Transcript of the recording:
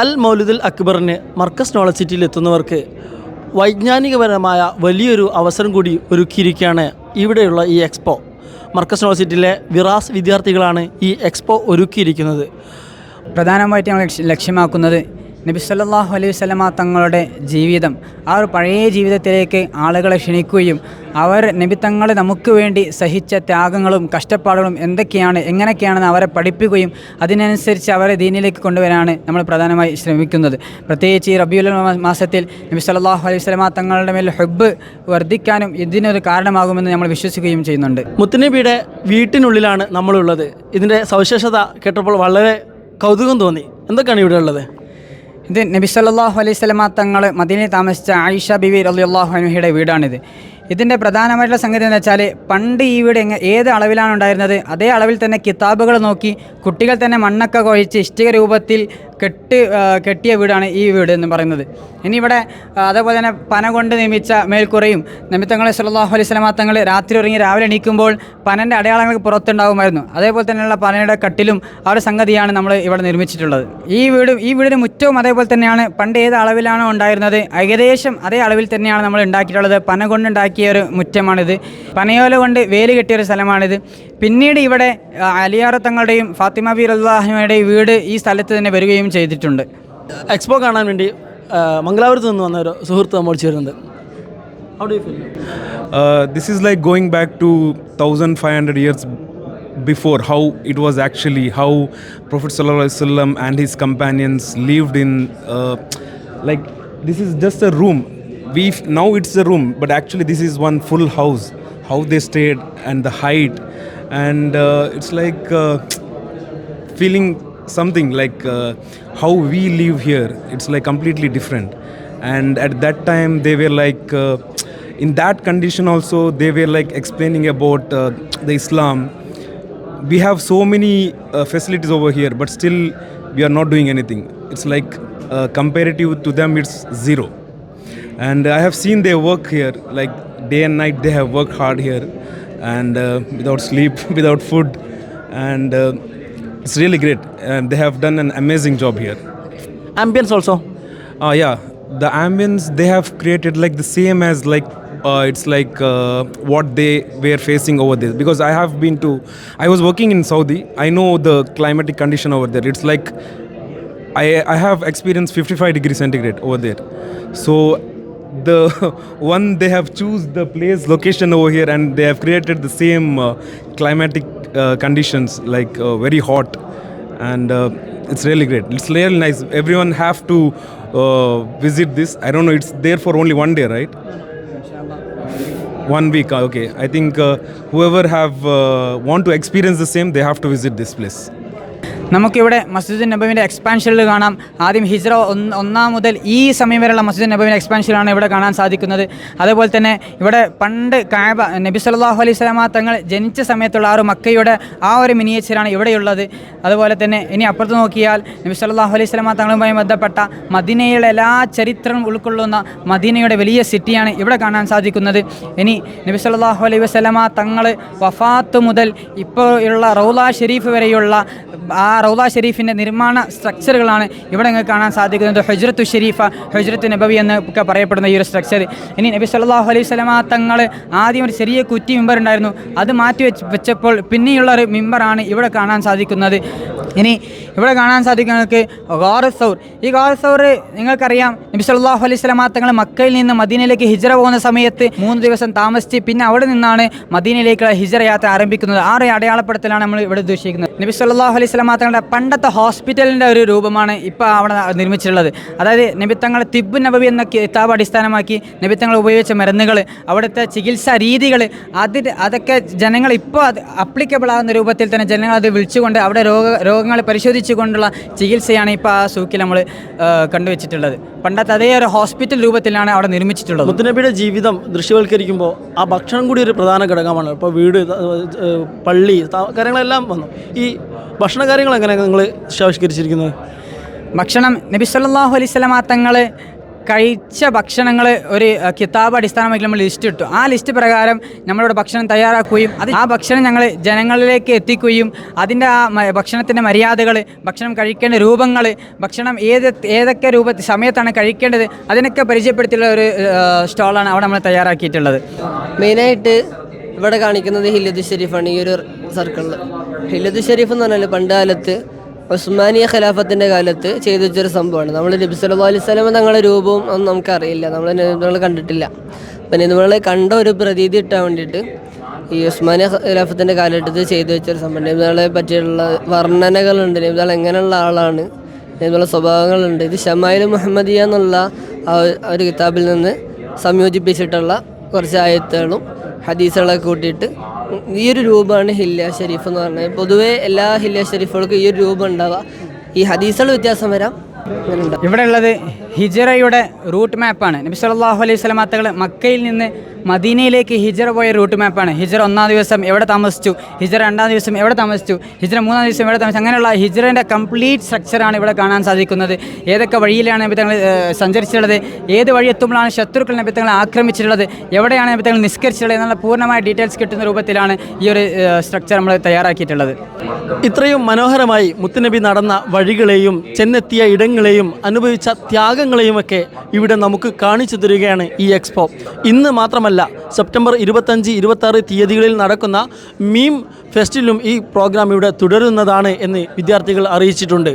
അൽ മൗലുദുൽ അക്ബറിന് Markaz knowledge സിറ്റിയിൽ എത്തുന്നവർക്ക് വൈജ്ഞാനികപരമായ വലിയൊരു അവസരം കൂടി ഒരുക്കിയിരിക്കുകയാണ് ഇവിടെയുള്ള ഈ എക്സ്പോ മർക്കസ് നോളജ് സിറ്റിയിലെ വിറാസ് വിദ്യാർത്ഥികളാണ് ഈ എക്സ്പോ ഒരുക്കിയിരിക്കുന്നത്. പ്രധാനമായിട്ട് ഞങ്ങൾ ലക്ഷ്യമാക്കുന്നത് നബി സല്ലല്ലാഹു അലൈഹി വസല്ലമ തങ്ങളുടെ ജീവിതം ആ ഒരു പഴയ ജീവിതത്തിലേക്ക് ആളുകളെ ക്ഷണിക്കുകയും അവർ നബി തങ്ങൾ നമുക്ക് വേണ്ടി സഹിച്ച ത്യാഗങ്ങളും കഷ്ടപ്പാടുകളും എന്തൊക്കെയാണ് എങ്ങനെയൊക്കെയാണെന്ന് അവരെ പഠിപ്പിക്കുകയും അതിനനുസരിച്ച് അവരെ ദീനിലേക്ക് കൊണ്ടുവരാനാണ് നമ്മൾ പ്രധാനമായി ശ്രമിക്കുന്നത്. പ്രത്യേകിച്ച് ഈ റബിയുൽ മാസത്തിൽ നബി സല്ലല്ലാഹു അലൈഹി വസല്ലമ തങ്ങളുടെ മേൽ ഹെബ് വർദ്ധിക്കാനും ഇതിനൊരു കാരണമാകുമെന്ന് നമ്മൾ വിശ്വസിക്കുകയും ചെയ്യുന്നുണ്ട്. മുത്തനബിയുടെ വീട്ടിനുള്ളിലാണ് നമ്മളുള്ളത്. ഇതിന്റെ സവിശേഷത കേട്ടപ്പോൾ വളരെ കൗതുകം തോന്നി. എന്തൊക്കെയാണ് ഇവിടെ ഉള്ളത്? ഇത് നബി സല്ലല്ലാഹു അലൈഹി സ്വലമ തങ്ങൾ മദീനയിൽ താമസിച്ച ആയിഷ ബിബി അള്ളാഹു അൻഹയുടെ വീടാണിത്. ഇതിന്റെ പ്രധാനമായിട്ടുള്ള സംഗതി എന്ന് വെച്ചാൽ പണ്ട് ഈ വീട് എങ്ങനെ ഏത് അളവിലാണ് ഉണ്ടായിരുന്നത്? അതേ അളവിൽ തന്നെ കിതാബുകൾ നോക്കി കുട്ടികൾ തന്നെ മണ്ണൊക്കെ കുഴച്ച് ഇഷ്ടിക രൂപത്തിൽ കെട്ട് കെട്ടിയ വീടാണ് ഈ വീട് എന്ന് പറയുന്നത്. ഇനി ഇവിടെ അതേപോലെ തന്നെ പന കൊണ്ട് നിർമ്മിച്ച മേൽക്കുറയും നിമിത്തങ്ങളെ സല്ലല്ലാഹു അലൈഹി സ്വലമാ തങ്ങൾ രാത്രി ഉറങ്ങി രാവിലെ എണീക്കുമ്പോൾ പനന്റെ അടയാളങ്ങൾ പുറത്തുണ്ടാകുമായിരുന്നു അതേപോലെ തന്നെയുള്ള പനയുടെ കട്ടിലും ആ ഒരു സംഗതിയാണ് നമ്മൾ ഇവിടെ നിർമ്മിച്ചിട്ടുള്ളത്. ഈ വീട് ഈ വീടിന് മുറ്റവും അതേപോലെ തന്നെയാണ് പണ്ട് ഏത് അളവിലാണോ ഉണ്ടായിരുന്നത് ഏകദേശം അതേ അളവിൽ തന്നെയാണ് നമ്മൾ ഉണ്ടാക്കിയിട്ടുള്ളത്. പന കൊണ്ടുണ്ടാക്കിയ ഒരു മുറ്റമാണിത്. പനയോല കൊണ്ട് വേൽ കെട്ടിയ ഒരു സ്ഥലമാണിത്. പിന്നീട് ഇവിടെ അലിയാറത്തങ്ങളുടെയും അലിയാറ തങ്ങളുടെയും ഫാത്തിമ ബി അള്ളാഹിമയുടെയും വീട് ഈ സ്ഥലത്ത് തന്നെ വരികയും ഇന്റർവ്യൂവും ചെയ്തിട്ടുണ്ട്. എക്സ്പോ കാണാൻ വേണ്ടി മംഗലാപുരത്ത് നിന്ന് വന്ന ഒരു സുഹൃത്ത് നമ്മൾ ചേരുന്നുണ്ട്. This is like going back to thousand five hundred years before how it was actually how prophet സല്ല വസ്ലം and his companions lived in like this is just a room we now it's a room but actually this is one full house how the stayed and the height and it's like feeling something like uh, how we live here it's like completely different. And at that time they were like uh, in that condition also they were like explaining about uh, the islam. We have so many uh, facilities over here but still we are not doing anything. It's like uh, comparative to them it's zero. And i have seen their work here like day and night they have worked hard here and uh, without sleep without food. And uh, it's really great. And they have done an amazing job here. Ambience also. Uh, yeah the ambience they have created like the same as like uh, it's like uh, what they were facing over there. Because i have been to i was working in saudi. I know the climatic condition over there. It's like i i have experienced 55 degree centigrade over there. So the one they have choose the place location over here and they have created the same uh, climatic uh, conditions like uh, very hot and uh, it's really great. It's really nice. Everyone have to uh, visit this. I don't know. It's there for only one day, right? One week. Okay. I think whoever have want to experience the same, they have to visit this place. നമുക്കിവിടെ മസ്ജിദ് നബീന്റെ എക്സ്പാൻഷനിൽ കാണാം. ആദ്യം ഹിജ്റ ഒന്ന് മുതൽ ഈ സമയം വരെയുള്ള മസ്ജിദ് നബീന്റെ എക്സ്പാൻഷനാണ് ഇവിടെ കാണാൻ സാധിക്കുന്നത്. അതേപോലെ തന്നെ ഇവിടെ പണ്ട് കായബ നബി സല്ലല്ലാഹു അലൈഹി സ്വലാമ തങ്ങൾ ജനിച്ച സമയത്തുള്ള ആ ഒരു മക്കയുടെ ആ ഒരു മിനിയേച്ചറാണ് ഇവിടെയുള്ളത്. അതുപോലെ തന്നെ ഇനി അപ്പുറത്ത് നോക്കിയാൽ നബി സല്ലല്ലാഹു അലൈഹി സ്വലാമ തങ്ങളുമായി ബന്ധപ്പെട്ട മദീനയുടെ എല്ലാ ചരിത്രം ഉൾക്കൊള്ളുന്ന മദീനയുടെ വലിയ സിറ്റിയാണ് ഇവിടെ കാണാൻ സാധിക്കുന്നത്. ഇനി നബി സല്ലല്ലാഹു അലൈഹി വസല്ലമ തങ്ങൾ വഫാത്ത് മുതൽ ഇപ്പോൾ ഉള്ള റൗല ഷെരീഫ് വരെയുള്ള ആ റൗദ ഷെരീഫിന്റെ നിർമ്മാണ സ്ട്രക്ചറുകളാണ് ഇവിടെ നിങ്ങൾക്ക് കാണാൻ സാധിക്കുന്നത്. ഹജ്രത്തു ഷെരീഫ ഹജ്രത്ത് നബവി എന്നൊക്കെ പറയപ്പെടുന്ന ഈ ഒരു സ്ട്രക്ചർ ഇനി നബി സല്ലാഹു അലൈഹി വസല്ലമ തങ്ങൾ ആദ്യം ഒരു ചെറിയ കുറ്റി മിമ്പർ ഉണ്ടായിരുന്നു. അത് മാറ്റി വെച്ച് വെച്ചപ്പോൾ പിന്നെയുള്ള ഒരു മിമ്പറാണ് ഇവിടെ കാണാൻ സാധിക്കുന്നത്. ഇനി ഇവിടെ കാണാൻ സാധിക്കുന്നവർക്ക് ഗാറസൗർ ഈ ഗാറസൗർ നിങ്ങൾക്കറിയാം നബി സല്ലാഹു അലൈഹി വസല്ലമ തങ്ങൾ മക്കയിൽ നിന്ന് മദീനയിലേക്ക് ഹിജറ പോകുന്ന സമയത്ത് മൂന്ന് ദിവസം താമസിച്ച് പിന്നെ അവിടെ നിന്നാണ് മദീനയിലേക്കുള്ള ഹിജറ യാത്ര ആരംഭിക്കുന്നത്. ആ ഒരു അടയാളപ്പെടുത്തലാണ് നമ്മൾ ഇവിടെ ഉദ്ദേശിക്കുന്നത്. നബി സല്ലല്ലാഹു അലൈഹി വസല്ലമ തങ്ങളുടെ പണ്ടത്തെ ഹോസ്പിറ്റലിന്റെ ഒരു രൂപമാണ് ഇപ്പോൾ അവിടെ നിർമ്മിച്ചിട്ടുള്ളത്. അതായത് നബി തങ്ങളുടെ തിബ് നബവി എന്ന കിതാബ് അടിസ്ഥാനമാക്കി നബി തങ്ങൾ ഉപയോഗിച്ച മരുന്നുകൾ അവിടുത്തെ ചികിത്സാ രീതികൾ അതിന് അതൊക്കെ ജനങ്ങൾ ഇപ്പോൾ അത് അപ്ലിക്കബിൾ ആകുന്ന രൂപത്തിൽ തന്നെ ജനങ്ങൾ അത് വിളിച്ചുകൊണ്ട് അവിടെ രോഗ രോഗങ്ങൾ പരിശോധിച്ചുകൊണ്ടുള്ള ചികിത്സയാണ് ഇപ്പോൾ ആ സൂക്കിൽ നമ്മൾ കണ്ടുവച്ചിട്ടുള്ളത്. പണ്ടത്തെ അതേ ഒരു ഹോസ്പിറ്റൽ രൂപത്തിലാണ് അവിടെ നിർമ്മിച്ചിട്ടുള്ളത്. മുത്തനബിയുടെ ജീവിതം ദൃശ്യവൽക്കരിക്കുമ്പോൾ ആ ഭക്ഷണം കൂടി ഒരു പ്രധാന ഘടകമാണ്. ഇപ്പോൾ വീട് പള്ളി കാര്യങ്ങളെല്ലാം വന്നു. ഈ ഭക്ഷണ കാര്യങ്ങൾ എങ്ങനെയാണ് നിങ്ങൾ ആവിഷ്കരിച്ചിരിക്കുന്നത് ഭക്ഷണം നബി സല്ലല്ലാഹു അലൈഹി സ്വലമ തങ്ങൾ കഴിച്ച ഭക്ഷണങ്ങൾ ഒരു കിതാബ് അടിസ്ഥാനമാക്കി നമ്മൾ ലിസ്റ്റ് ഇട്ടു. ആ ലിസ്റ്റ് പ്രകാരം നമ്മളിവിടെ ഭക്ഷണം തയ്യാറാക്കുകയും അത് ആ ഭക്ഷണം ഞങ്ങൾ ജനങ്ങളിലേക്ക് എത്തിക്കുകയും അതിന്റെ ആ ഭക്ഷണത്തിന്റെ മര്യാദകൾ ഭക്ഷണം കഴിക്കേണ്ട രൂപങ്ങൾ ഭക്ഷണം ഏത് ഏതൊക്കെ രൂപ സമയത്താണ് കഴിക്കേണ്ടത് അതിനൊക്കെ പരിചയപ്പെടുത്തിയുള്ള ഒരു സ്റ്റോളാണ് സ്റ്റാളാണ് അവിടെ നമ്മൾ തയ്യാറാക്കിയിട്ടുള്ളത്. മെയിനായിട്ട് ഇവിടെ കാണിക്കുന്നത് ഹില്ലദ് ഷെരീഫാണ് ഈ ഒരു സർക്കിളിൽ ഹില്ലദ് ഷെരീഫ് എന്ന് പറഞ്ഞാൽ പണ്ട് കാലത്ത് ഉസ്മാനിയ ഖലാഫത്തിന്റെ കാലത്ത് ചെയ്തു വെച്ചൊരു സംഭവമാണ്. നമ്മൾ നബി സല്ലു അലൈഹി തങ്ങളുടെ രൂപവും ഒന്നും നമുക്കറിയില്ല. നമ്മൾ നമ്മൾ കണ്ടിട്ടില്ല. അപ്പം നമ്മൾ കണ്ട ഒരു പ്രതീതി ഇട്ടാൻ വേണ്ടിയിട്ട് ഈ ഉസ്മാനിയ ഖലാഫത്തിന്റെ കാലഘട്ടത്തിൽ ചെയ്തു വെച്ചൊരു സംഭവം. നബികളെ പറ്റിയുള്ള വർണനകളുണ്ട്. നബികൾ എങ്ങനെയുള്ള ആളാണ്? നബികളുടെ സ്വഭാവങ്ങളുണ്ട്. ഇത് ഷമായിൽ മുഹമ്മദിയ എന്നുള്ള ആ ഒരു കിതാബിൽ നിന്ന് സംയോജിപ്പിച്ചിട്ടുള്ള കുറച്ച് ആയത്തുകളും ഹദീസുകളൊക്കെ കൂട്ടിയിട്ട് ഈ ഒരു രൂപമാണ് ഹില്ല ഷെരീഫ് എന്ന് പറഞ്ഞത്. പൊതുവേ എല്ലാ ഹില്ല ഷെരീഫുകൾക്കും ഈ ഒരു രൂപം ഉണ്ടാവുക. ഈ ഹദീസുകൾ വ്യത്യാസം വരാം. ഇവിടെ ഉള്ളത് ഹിജറയുടെ റൂട്ട് മാപ്പാണ്. നബി സല്ലല്ലാഹു അലൈഹി സ്വലമാത്തകൾ മക്കയിൽ നിന്ന് മദീനയിലേക്ക് ഹിജറ പോയ റൂട്ട് മാപ്പാണ്. ഹിജറ ഒന്നാം ദിവസം എവിടെ താമസിച്ചു? ഹിജറ രണ്ടാം ദിവസം എവിടെ താമസിച്ചു? ഹിജറ മൂന്നാം ദിവസം എവിടെ താമസിച്ചു? അങ്ങനെയുള്ള ഹിജറന്റെ കംപ്ലീറ്റ് സ്ട്രക്ചറാണ് ഇവിടെ കാണാൻ സാധിക്കുന്നത്. ഏതൊക്കെ വഴിയിലാണ് നബി തങ്ങൾ സഞ്ചരിച്ചിട്ടുള്ളത്? ഏത് വഴി എത്തുമ്പോഴാണ് ശത്രുക്കൾ നബി തങ്ങളെ ആക്രമിച്ചിട്ടുള്ളത്? എവിടെയാണ് നബി തങ്ങൾ നിസ്കരിച്ചിട്ടുള്ളത്? എന്നുള്ള പൂർണമായ ഡീറ്റെയിൽസ് കിട്ടുന്ന രൂപത്തിലാണ് ഈ ഒരു സ്ട്രക്ചർ നമ്മൾ തയ്യാറാക്കിയിട്ടുള്ളത്. ഇത്രയും മനോഹരമായി മുത്തുനബി നടന്ന വഴികളെയും ചെന്നെത്തിയ ഇടങ്ങളെയും അനുഭവിച്ച ത്യാഗങ്ങളെയുമൊക്കെ ഇവിടെ നമുക്ക് കാണിച്ചു തരികയാണ് ഈ എക്സ്പോ. ഇന്ന് മാത്രമല്ല സെപ്റ്റംബർ ഇരുപത്തഞ്ച് ഇരുപത്താറ് തീയതികളിൽ നടക്കുന്ന മീം ഫെസ്റ്റിലും ഈ പ്രോഗ്രാം ഇവിടെ തുടരുന്നതാണ് എന്ന് വിദ്യാർത്ഥികൾ അറിയിച്ചിട്ടുണ്ട്.